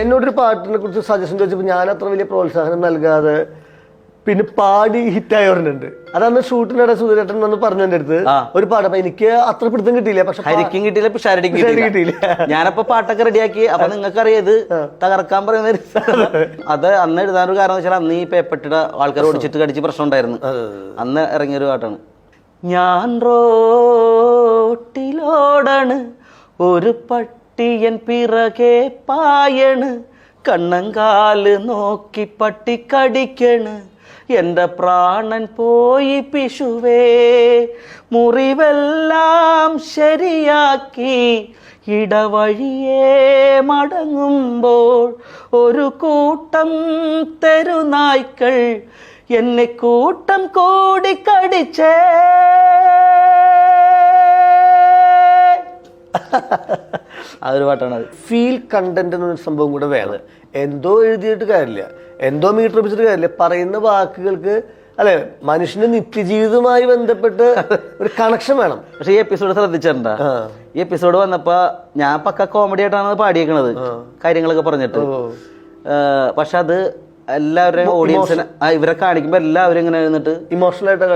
എന്നോടൊരു പാട്ടിനെ കുറിച്ച് സജഷൻ ചോദിച്ചപ്പോൾ ഞാൻ അത്ര വലിയ പ്രോത്സാഹനം നൽകാതെ പിന്നെ പാടി ഹിറ്റായവരുണ്ട് അതന്ന് ഷൂട്ടിനിടെ സുധീരേട്ടൻ വന്ന് പറഞ്ഞു എന്റെ അടുത്ത്. ഒരു പാട്ട് അപ്പൊ എനിക്ക് അത്ര പിടുത്തം കിട്ടിയില്ല പക്ഷെ ഹരിക്കും കിട്ടിയില്ല പിഷാരടിക്കും പിഷാരടി കിട്ടിയില്ല. ഞാനപ്പോ പാട്ടൊക്കെ റെഡിയാക്കി. അപ്പൊ നിങ്ങൾക്ക് അറിയത് തകർക്കാൻ പറയുന്ന അത് അന്ന് എഴുതാനൊരു കാരണം വെച്ചാൽ അന്ന് ഈ പേപ്പട്ടിയുടെ ആൾക്കാർ ഓടിച്ചിട്ട് കടിച്ച് പ്രശ്നം ഉണ്ടായിരുന്നു. അന്ന് ഇറങ്ങിയൊരു പാട്ടാണ്. ഞാൻ റോട്ടിലോടാണ് ഒരു പട്ടിയൻ പിറകെ പായണ് കണ്ണങ്കാൽ നോക്കി പട്ടി കടിക്കണ്. എന്റെ പ്രാണൻ പോയി പിശുവേ മുറിവെല്ലാം ശരിയാക്കി. ഇടവഴിയേ മടങ്ങുമ്പോൾ ഒരു കൂട്ടം തെരുനായ്ക്കൾ എന്നെ കൂട്ടം കൂടി കടിച്ചേ. അതൊരു പാട്ടാണ് അത്. ഫീൽ കണ്ടന്റ് എന്നൊരു സംഭവം കൂടെ വേണം എന്തോ എഴുതിയിട്ട് കാര്യമില്ല. എന്തോ മീറ്റർ വെച്ചിട്ട് കാര്യമില്ല. പറയുന്ന വാക്കുകൾക്ക് അല്ലെ മനുഷ്യന്റെ നിത്യജീവിതവുമായി ബന്ധപ്പെട്ട് ഒരു കണക്ഷൻ വേണം. പക്ഷെ ഈ എപ്പിസോഡ് ശ്രദ്ധിച്ചിട്ടുണ്ടാ? ഈ എപ്പിസോഡ് വന്നപ്പോ ഞാൻ പക്ക കോമഡി ആയിട്ടാണ് പാടിയേക്കണത്. കാര്യങ്ങളൊക്കെ പറഞ്ഞിട്ട്. പക്ഷെ അത് എല്ലാവരുടെയും ഓഡിയൻസിനെ ഇവരെ കാണിക്കുമ്പോ എല്ലാവരും ഇങ്ങനെ എഴുന്നിട്ട് ഇമോഷണൽ ആയിട്ടാണ്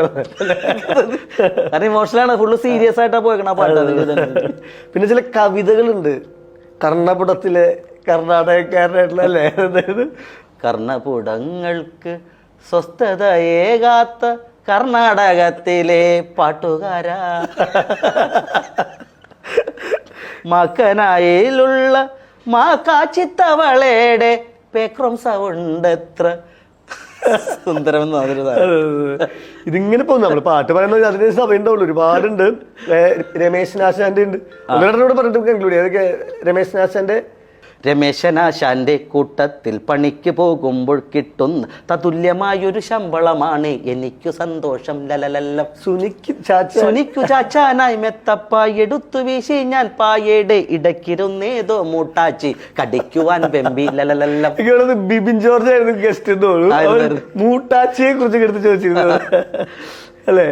കാരണം ഇമോഷണൽ ആണ്. ഫുള്ള് സീരിയസ് ആയിട്ടാ പോയേക്കണ പാട്ട് പിന്നെ ചില കവിതകളുണ്ട്. കർണപുടത്തിലെ കർണാടകക്കാരനായിട്ടുള്ള അല്ലേ? അതായത് കർണപുടങ്ങൾക്ക് സ്വസ്ഥതയേകാത്ത കർണാടകത്തിലെ പാട്ടുകാരാ. മക്കനായിലുള്ള മാ കാച്ചിത്തവളയുടെ പേക്രം സൗണ്ട് എത്ര സാധനം. ഇതിങ്ങനെ പോകും നമ്മൾ പാട്ട് പറയുന്നത് അതിന് സമയം ഉണ്ടാവുള്ളൂ. ഒരുപാടുണ്ട്. രമേശ് നാശാന്റെ ഉണ്ട്. ഒന്നിനോട് പറഞ്ഞിട്ട് കൺക്ലൂഡ് അതൊക്കെ രമേശ് നാശാന്റെ രമേശനാശാന്റെ കൂട്ടത്തിൽ പണിക്ക് പോകുമ്പോൾ കിട്ടുന്ന തതുല്യമായൊരു ശമ്പളമാണ്. എനിക്കു സന്തോഷം. ലലലല്ല. സുനിക്ക് ചാച്ച സുനിക്കു ചാച്ചാനായി മെത്തപ്പായി എടുത്തു വീശി ഞാൻ പായയുടെ ഇടയ്ക്കിരുന്നേതോ മൂട്ടാച്ചി. കടിക്കുവാൻ വെമ്പി. ലലലല്ല. ബിബിൻ ജോർജ് ആയിരുന്നു ഗസ്റ്റ് മൂട്ടാച്ചിയെ കുറിച്ച് എടുത്ത് ചോദിച്ചിരുന്നു അല്ലേ?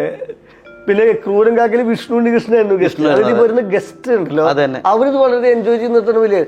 പിന്നെ ക്രൂരം കാക്കൽ വിഷ്ണു ഉണ്ണികൃഷ്ണനായിരുന്നു ഗസ്റ്റ് അതിൽ വരുന്ന ഗസ്റ്റ് ഉണ്ടല്ലോ. അവരിത് വളരെ എൻജോയ് ചെയ്യുന്ന വലിയ